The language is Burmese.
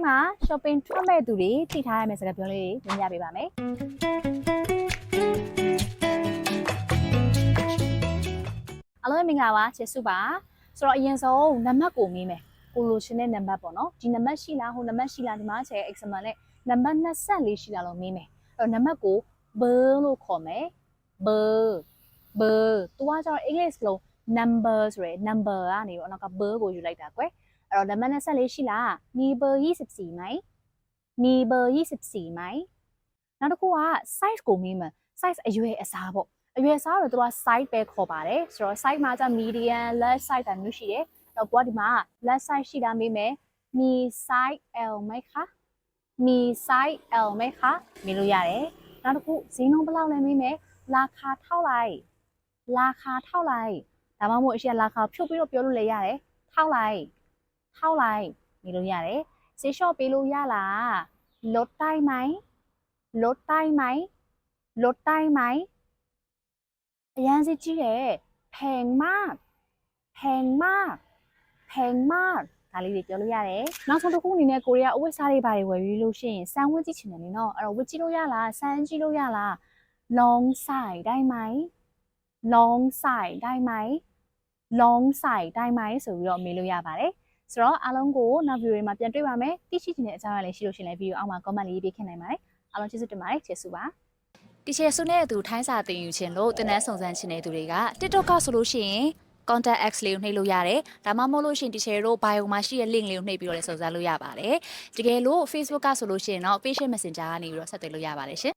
site မှာ shopping ထွက်မဲ့သူတွေထိထားရမယ့်စကားပြောလေးတွေညင်ပြပေးပါမယ်အားလုံးပဲမင်္ဂလာပါချစ်စုပါဆိုတော့အရင်ဆုံးနံပါတ်ကိုမေးမယ်ကိုလိုချင်တဲ့နံပါတ်ပေါ့နော်ဒီနံပါတ်ရှိလားဟိုနံပါတ်ရှိလားဒီမှာချဲ example နဲ့နံပါတ်24ရှိလားလို့မေးမယ်အဲ့တော့နံပါတ်ကို ber လို့ခေါ်မယ် ber ber သူကကျတော့ English လို့ number ဆိုရယ် number ကနေတော့နောက်က ber ကိုယူလိုက်တာကွယ် အဲ့တော့နံပါတ်24ရှိလားมีเบอร์24ไหมมีเบอร์24ไหมနောက်တစ်ခုက size ကိုမေးမယ် size အရွယ်အစားပေါ့အရွယ်အစားတော့သူက size ပဲခေါ်ပါတယ်ဆိုတော့ size မှာကျ medium large size တာမျိုးရှိတယ်တော့ကိုကဒီမှာ large size ရှိတာမေးမယ်มี size L ไหมคะมี size L ไหมคะမေးလို့ရတယ်နောက်တစ်ခုဈေးနှုန်းဘယ်လောက်လဲမေးမယ်ราคาเท่าไหร่ราคาเท่าไหร่ဒါမှမဟုတ်အရှိရာราคาဖြုတ်ပြီးတော့ပြောလို့လည်းရတယ်เท่าไ หร่เท่าไหร่မေးလို့ရတယ်ဈေးလျှော့ပေးလို့ရလားลดได้ไหมลดได้ไหมลดได้ไหมအရန်စီကြီးတယ်แพงมากแพงมากแพงมากဒါလေးတွေပြောလို့ရတယ်နောက်ဆုံးတစ်ခုအနေနဲ့ကိုရီးယားအဝတ်စားတွေဘာတွေဝယ်ပြီးလို့ရှိရင်စမ်းဝတ်ကြည့်ချင်တယ်လေနော်အဲ့တော့ဝတ်ကြည့်လို့ရလားစမ်းကြည့်လို့ရလား long ใส่ได้ไหม long ใส่ได้ไหม long ใส่ได้ไหมဆိုပြီးတော့မေးလို့ရပါတယ် ဆိုတော့အားလုံးကိုနောက်ဗီဒီယိုတွေမှာပြန်တွေ့ပါမယ်သိရှိချင်တဲ့အကြောင်းအရာလေးရှိလို့ရှိရင်လည်းဗီဒီယိုအောက်မှာ comment လေးရေးပေးခင်နိုင်ပါတယ်အားလုံးကျေးဇူးတင်ပါတယ်ကျေးဇူးပါတီချေဆုနဲ့အတူထိုင်းစာသင်ယူခြင်းလို့တင်နန်းစုံစမ်းခြင်းတဲ့သူတွေက TikTok ကဆိုလို့ရှိရင် contact x လေးကိုနှိပ်လို့ရတယ်ဒါမှမဟုတ်လို့ရှိရင်တီချေတို့ bio မှာရှိတဲ့ link လေးကိုနှိပ်ပြီးတော့လည်းစုံစမ်းလို့ရပါတယ်တကယ်လို့ Facebook ကဆိုလို့ရှိရင်တော့ patient messenger ကနေပြီးတော့ဆက်သွယ်လို့ရပါတယ်ရှင်